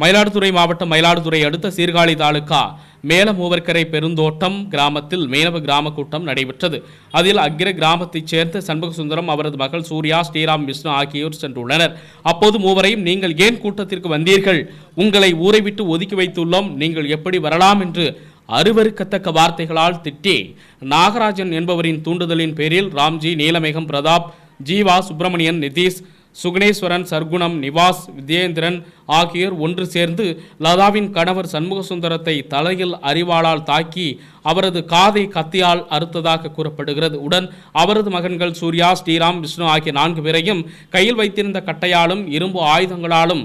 மயிலாடுதுறை மாவட்டம் மயிலாடுதுறை அடுத்த சீர்காழி தாலுகா மேலமூவர்கரை பெருந்தோட்டம் கிராமத்தில் மேலவ கிராம கூட்டம் நடைபெற்றது. அதில் அக்கிர கிராமத்தைச் சேர்ந்த சண்முக சுந்தரம் அவரது மகள் சூர்யா ஸ்ரீராம் விஷ்ணு ஆகியோர் சென்றுள்ளனர். அப்போது மூவரையும் நீங்கள் ஏன் கூட்டத்திற்கு வந்தீர்கள்? உங்களை ஊரை விட்டு ஒதுக்கி வைத்துள்ளோம். நீங்கள் எப்படி வரலாம் என்று அருவருக்கத்தக்க வார்த்தைகளால் திட்டி நாகராஜன் என்பவரின் தூண்டுதலின் பேரில் ராம்ஜி நீலமேகம் பிரதாப் ஜீவா சுப்பிரமணியன் நிதிஷ் சுகுணேஸ்வரன் சர்க்குணம் நிவாஸ் விஜயேந்திரன் ஆகியோர் ஒன்று சேர்ந்து லதாவின் கணவர் சண்முக சுந்தரத்தை தலையில் அறிவாளால் தாக்கி அவரது காதை கத்தியால் அறுத்ததாக கூறப்படுகிறது. உடன் அவரது மகன்கள் சூர்யா ஸ்ரீராம் விஷ்ணு ஆகிய நான்கு பேரையும் கையில் வைத்திருந்த கட்டையாலும் இரும்பு ஆயுதங்களாலும்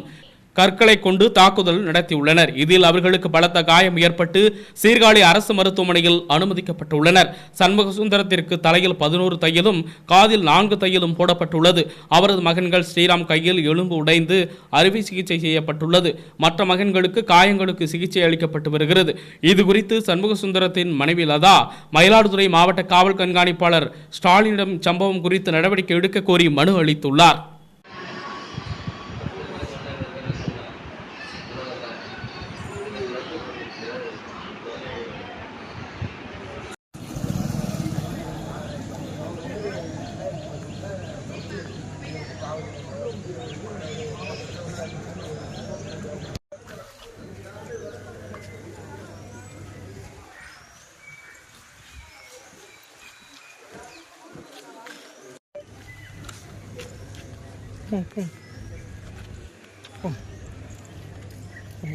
கற்களை கொண்டு தாக்குதல் நடத்தியுள்ளனர். இதில் அவர்களுக்கு பலத்த காயம் ஏற்பட்டு சீர்காழி அரசு மருத்துவமனையில் அனுமதிக்கப்பட்டுள்ளனர். சண்முக சுந்தரத்திற்கு தலையில் பதினோரு தையலும் காதில் நான்கு தையலும் போடப்பட்டுள்ளது. அவரது மகன்கள் ஸ்ரீராம் கையில் எலும்பு உடைந்து அறுவை சிகிச்சை செய்யப்பட்டுள்ளது. மற்ற மகன்களுக்கு காயங்களுக்கு சிகிச்சை அளிக்கப்பட்டு வருகிறது. இது குறித்து சண்முக சுந்தரத்தின் மனைவி லதா மயிலாடுதுறை மாவட்ட காவல் கண்காணிப்பாளர் ஸ்டாலினிடம் சம்பவம் குறித்து நடவடிக்கை எடுக்க கோரி மனு அளித்துள்ளார்.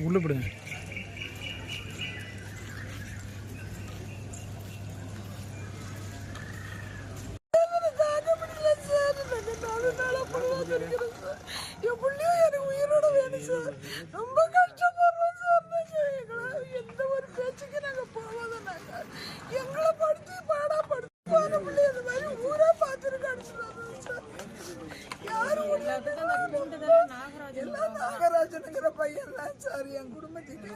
உள்ள போடுங்க. நாலு நாளா பரவாயில்ல இருக்கிறோம் சார். என் பிள்ளையும் எனக்கு உயிரோட வேணும் சார். ரொம்ப கஷ்டப்படுறோம் சார் நாங்க எங்களை எந்த ஒரு பேச்சுக்கு நாங்க போகாத நாங்க எங்களை படுத்தி பாடா படுத்தி போன பிள்ளை இந்த மாதிரி ஊரே பார்த்துட்டு அடிச்சுடாங்க சார் யாரும் எல்லாம் நாகராஜனுங்கிற பையன் தான் சார். என் குடும்பத்துக்கு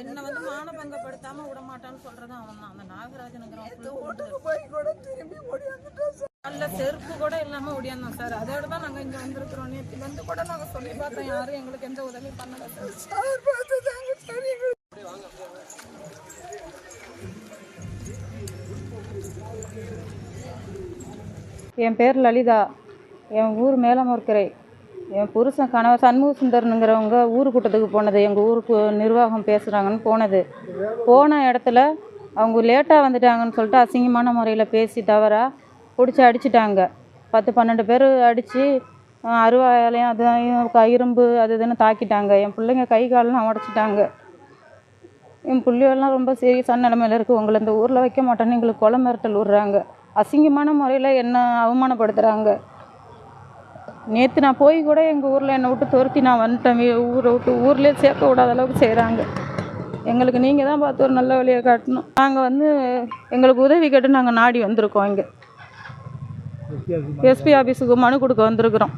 என்ன வந்து மானபங்கப்படுத்தாம விட மாட்டான்னு சொல்றது அவன் தான். அந்த நாகராஜனுங்கிறவன் வீட்டுக்கு போய் கூட திரும்பி ஓடி வந்துட்டோம் சார். நல்ல செருப்பு கூட இல்லாம ஓடியாந்தோம் சார். அதோட தான் நாங்க இங்க வந்திருக்கிறோம். நேற்று வந்து கூட நாங்க சொல்லி பார்த்தோம். யாரும் எங்களுக்கு எந்த உதவி பண்ணல சார். சார் பார்த்து தாங்க சார் என் பேர் லலிதா. என் ஊர் மேலமூர்க்கரை. என் புருஷன் கணவர் சண்முக சுந்தரனுங்கிறவங்க ஊர் கூட்டத்துக்கு போனது. எங்கள் ஊருக்கு நிர்வாகம் பேசுகிறாங்கன்னு போனது. போன இடத்துல அவங்க லேட்டாக வந்துட்டாங்கன்னு சொல்லிட்டு அசிங்கமான முறையில் பேசி தவறா பிடிச்சி அடிச்சிட்டாங்க. பத்து பன்னெண்டு பேர் அடித்து அருவாயாலையும் அதையும் க- இரும்பு அது இதுன்னு தாக்கிட்டாங்க. என் பிள்ளைங்க கை காலெலாம் உடச்சிட்டாங்க என் பிள்ளைகள்லாம் ரொம்ப சீரியஸான நிலமையில இருக்குது உங்களை இந்த ஊரில் வைக்க மாட்டேன்னு எங்களுக்கு குளம் மிரட்டல் விடுறாங்க. அசிங்கமான முறையில் என்ன அவமானப்படுத்துகிறாங்க நேற்று நான் போய் கூட எங்கள் ஊரில் என்னை விட்டு துரத்தி நான் வந்துட்டேன். ஊரை விட்டு ஊர்லேயே சேர்க்க விடாத அளவுக்கு செய்கிறாங்க எங்களுக்கு நீங்கள் தான் பார்த்து ஒரு நல்ல வழியை காட்டணும். நாங்கள் வந்து எங்களுக்கு உதவி கேட்டு நாங்கள் நாடி வந்திருக்கோம் இங்கே. எஸ்பி ஆஃபீஸுக்கு மனு கொடுக்க வந்திருக்கிறோம்.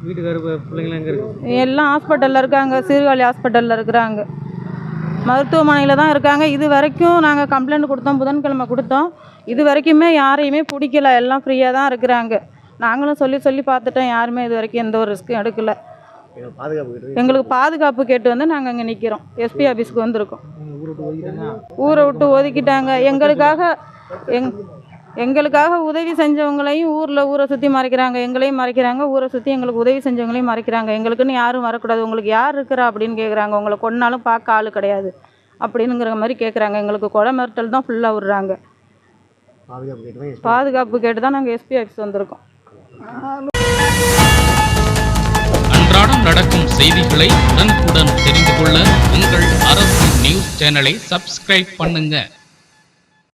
எல்லாம் ஹாஸ்பிட்டலில் இருக்காங்க. சீர்காழி ஹாஸ்பிட்டலில் இருக்கிறாங்க. மருத்துவமனையில் தான் இருக்காங்க. இது வரைக்கும் நாங்கள் கம்ப்ளைண்ட் கொடுத்தோம். புதன்கிழமை கொடுத்தோம். இது வரைக்குமே யாரையுமே பிடிக்கல. எல்லாம் ஃப்ரீயாக தான் இருக்கிறாங்க. நாங்களும் சொல்லி சொல்லி பார்த்துட்டோம். யாருமே இது வரைக்கும் எந்த ஒரு ரிஸ்க்கும் எடுக்கல. எங்களுக்கு பாதுகாப்பு கேட்டு வந்து நாங்கள் அங்கே நிற்கிறோம் எஸ்பி ஆஃபீஸ்க்கு வந்திருக்கோம் ஊரை விட்டு ஒதுக்கிட்டாங்க ஊரை விட்டு ஒதுக்கிட்டாங்க. எங்களுக்காக எங் எங்களுக்காக உதவி செஞ்சவங்களையும் ஊரில் ஊரை சுற்றி மறைக்கிறாங்க. எங்களையும் மறைக்கிறாங்க. ஊரை சுற்றி எங்களுக்கு உதவி செஞ்சவங்களையும் மறைக்கிறாங்க. எங்களுக்குன்னு யாரும் வரக்கூடாது. உங்களுக்கு யார் இருக்கிறா அப்படின்னு கேட்குறாங்க உங்களை கொன்னாலும் பார்க்க ஆள் கிடையாது. அப்படின்னுங்கிற மாதிரி கேட்குறாங்க எங்களுக்கு கொலை மிரட்டல் தான் ஃபுல்லாக விடுறாங்க. பாதுகாப்பு கேட்டு பாதுகாப்பு கேட்டு தான் நாங்கள் எஸ்பி ஆஃபீஸ் வந்திருக்கோம். அன்றாடம் நடக்கும் செய்திகளை உடனுக்குடன் தெரிந்து கொள்ள உங்கள் அரசு நியூஸ் சேனலை சப்ஸ்கிரைப் பண்ணுங்க.